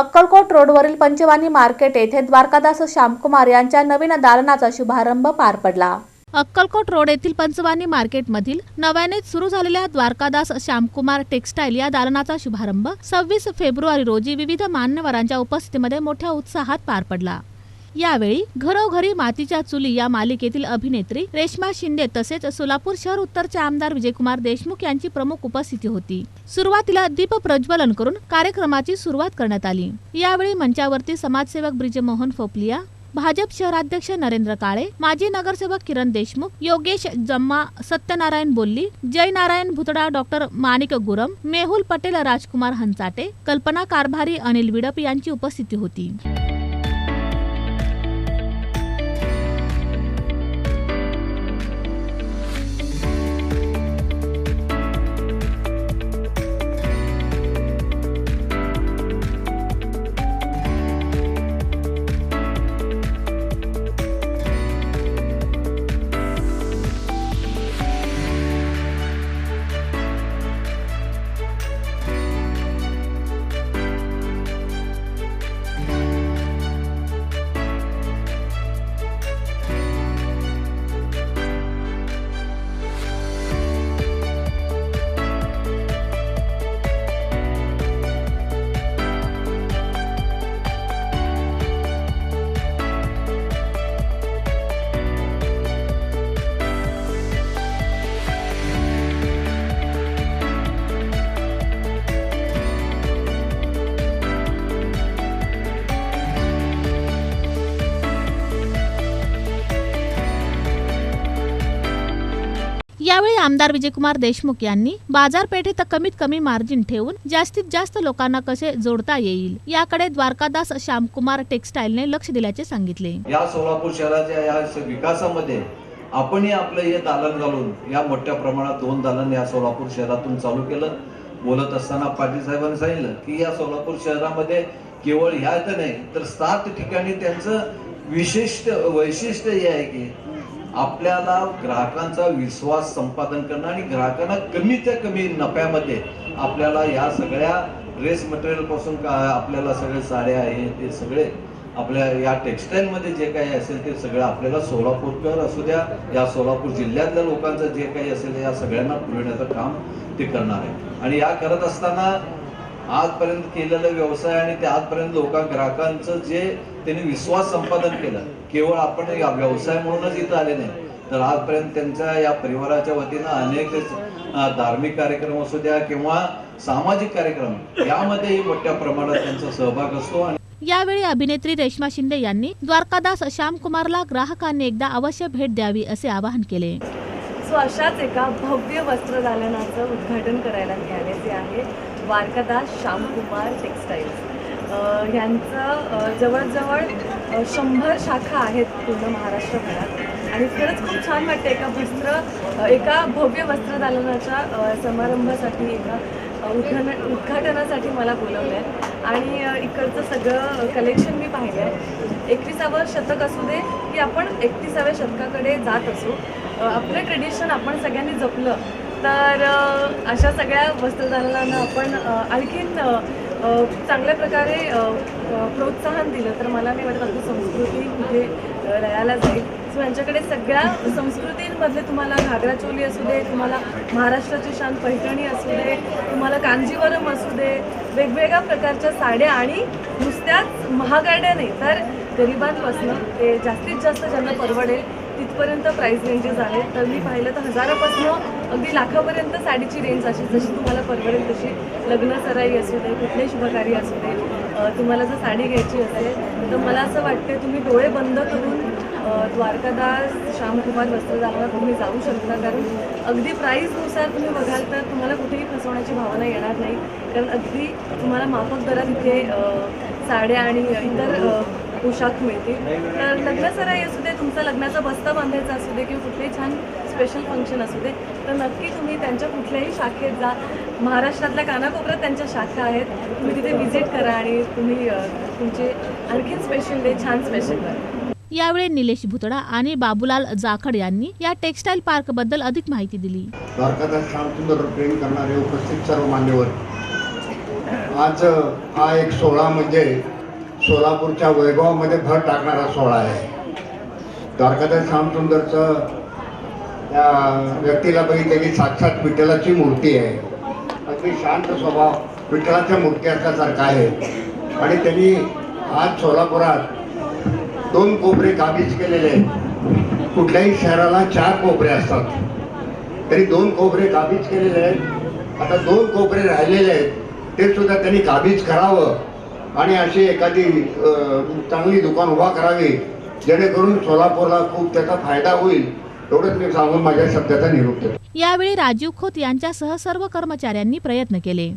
अक्कलकोट रोडवरील पंचवानी मार्केट येथे द्वारकादास श्यामकुमार यांच्या नवीन दालनाचा शुभारंभ पार पडला. अक्कलकोट रोड येथील पंचवानी मार्केटमधील नव्याने सुरू झालेल्या द्वारकादास श्यामकुमार टेक्सटाईल या दालनाचा शुभारंभ सव्वीस फेब्रुवारी रोजी विविध मान्यवरांच्या उपस्थितीमध्ये मोठ्या उत्साहात पार पडला. यावेळी घरोघरी मातीच्या चुली या मालिकेतील अभिनेत्री रेश्मा शिंदे तसेच सोलापूर शहर उत्तरचे आमदार विजयकुमार देशमुख यांची प्रमुख उपस्थिती होती. सुरुवातीला दीप प्रज्वलन करून कार्यक्रमाची सुरुवात करण्यात आली. यावेळी मंचावरती समाजसेवक ब्रिजमोहन फोपलिया भाजप शहराध्यक्ष नरेंद्र काळे माजी नगरसेवक किरण देशमुख योगेश जम्मा सत्यनारायण बोल्ली जयनारायण भुतडा डॉक्टर माणिक गुरम मेहुल पटेल राजकुमार हंचाटे कल्पना कारभारी अनिल विडप यांची उपस्थिती होती. आमदार विजयकुमार देशमुख यांनी बाजारपेठेत कमीत कमी मार्जिन ठेवून जास्तीत जास्त लोकांना कसे जोडता येईल याकडे द्वारकादास श्यामकुमार टेक्सटाईलने लक्ष दिल्याचे सांगितले. या सोलापूर शहराच्या या विकासामध्ये आपणही आपलं हे दालन घालून या मोठ्या प्रमाणात दोन दालन या सोलापूर शहरातून चालू केलं. बोलत असताना पाटील साहेबांनी सांगितलं की या सोलापूर शहरामध्ये केवळ ह्या तर नाही तर सात ठिकाणी त्यांचं विशिष्ट वैशिष्ट्य हे आहे की आपल्याला ग्राहकांचा विश्वास संपादन करणं आणि ग्राहकांना कमीच्या कमी नफ्यामध्ये आपल्याला या सगळ्या ड्रेस मटेरियलपासून का आपल्याला सगळे साड्या आहे ते सगळे आपल्या या टेक्सटाईल मध्ये जे काही असेल ते सगळं आपल्याला सोलापूरकर असू द्या या सोलापूर जिल्ह्यातल्या लोकांचं जे काही असेल या सगळ्यांना पुरवण्याचं काम ते करणार आहे. आणि या करत असताना आजपर्यंत केलेलं व्यवसाय आणि ते आजपर्यंत लोकां ग्राहकांचं जे त्यांनी विश्वास संपादन केलं केवळ आपण या व्यवसाय म्हणूनच इथं आले नाही. तर आजपर्यंत त्यांच्या या परिवाराच्या वतीनं अनेक धार्मिक कार्यक्रम असू द्या किंवा सामाजिक कार्यक्रम यामध्येही मोठ्या प्रमाणात त्यांचा सहभाग असतो आणि यावेळी अभिनेत्री रेश्मा शिंदे यांनी द्वारकादास श्यामकुमारला ग्राहकांनी एकदा अवश्य भेट द्यावी असे आवाहन केले. सो अशाच एका भव्य वस्त्रदालनाचं उद्घाटन करायला मी आलेले आहे. द्वारकादास श्यामकुमार टेक्सटाईल्स अ, यांचं जवळजवळ शंभर शाखा आहेत पूर्ण महाराष्ट्रभरात आणि खरंच खूप छान वाटतं एका वस्त्र एका भव्य वस्त्रदालनाच्या समारंभासाठी एका उद्घाटन उद्घाटनासाठी मला बोलवलं आहे आणि इकडचं सगळं कलेक्शन मी पाहिलं आहे एकविसावं शतक असू दे की आपण एकतीसाव्या शतकाकडे जात असू. आपलं ट्रेडिशन आपण सगळ्यांनी जपलं तर अशा सगळ्या वस्त्रदालनांना आपण आणखीन चांगल्या प्रकारे प्रोत्साहन दिलं तर मला नाही वाटत आपली संस्कृती कुठे अ, जाईल. सो यांच्याकडे सगळ्या संस्कृतींमधले तुम्हाला घागरा चोली असू दे तुम्हाला महाराष्ट्राची शान पैठणी असू दे तुम्हाला कांजीवरम असू दे वेगवेगळ्या प्रकारच्या साड्या आणि नुसत्याच महागाड्या नाही तर गरिबांपासनं ते जास्तीत जास्त ज्यांना परवडेल तिथपर्यंत प्राईस रेंजेस आहेत. तर मी पाहिलं तर हजारापासून अगदी लाखापर्यंत साडीची रेंज अशी जशी तुम्हाला परवडेल तशी. लग्न सराई असू दे कुठले शुभकार्य असू दे तुम्हाला जर साडी घ्यायची असेल तर मला असं वाटतं तुम्ही डोळे बंद करून द्वारकादास श्यामकुमार वस्त्रदालनात तुम्ही जाऊ शकता. कारण अगदी प्राईजनुसार तुम्ही बघाल तर तुम्हाला कुठेही फसवण्याची भावना येणार नाही. कारण अगदी तुम्हाला माफक दरात इथे साड्या आणि इतर पोशाख मिळतील. तर लग्नसराई असू दे तुमचा लग्नाचा बस्ता बांधायचा असू दे किंवा कुठलेही छान स्पेशल फंक्शन असू दे तर नक्की तुम्ही त्यांच्या कुठल्याही शाखेत जा. महाराष्ट्रातल्या कानाकोपऱ्यात त्यांच्या शाखा आहेत. तुम्ही तिथे व्हिजिट करा आणि तुम्ही तुमचे आणखीन स्पेशल डे छान स्पेशल करा. यावेळी निलेश भुतडा आणि बाबूलाल जाखड यांनी या टेक्सटाईल पार्कबद्दल अधिक माहिती दिली. प्रेम करणारे उपस्थित सर्व मान्यवर आज हा एक सोहळा म्हणजे सोलापूरच्या वैभवामध्ये भर टाकणारा सोहळा आहे. द्वारकादास श्यामसुंदरचं त्या व्यक्तीला बघितलं साक्षात विठ्ठलाची मूर्ती आहे. अगदी शांत स्वभाव विठ्ठलाच्या मूर्ती असल्यासारखा आहे. आणि त्यांनी आज सोलापुरात दोन कोपरे काबीज केलेले आहेत. कुठल्याही शहराला चार कोपरे असतात. तरी दोन कोपरे काबीज केलेले आहेत. आता दोन कोपरे राहिलेले आहेत. ते सुद्धा त्यांनी काबीज करावं. आणि अशी एखादी चांगली दुकान उभा करावी जेणेकरून सोलापूरला खूप त्याचा फायदा होईल एवढंच मी सांगून माझ्या शब्दाचा निरोप देतो. यावेळी राजीव खोत यांच्यासह सर्व कर्मचाऱ्यांनी प्रयत्न केले.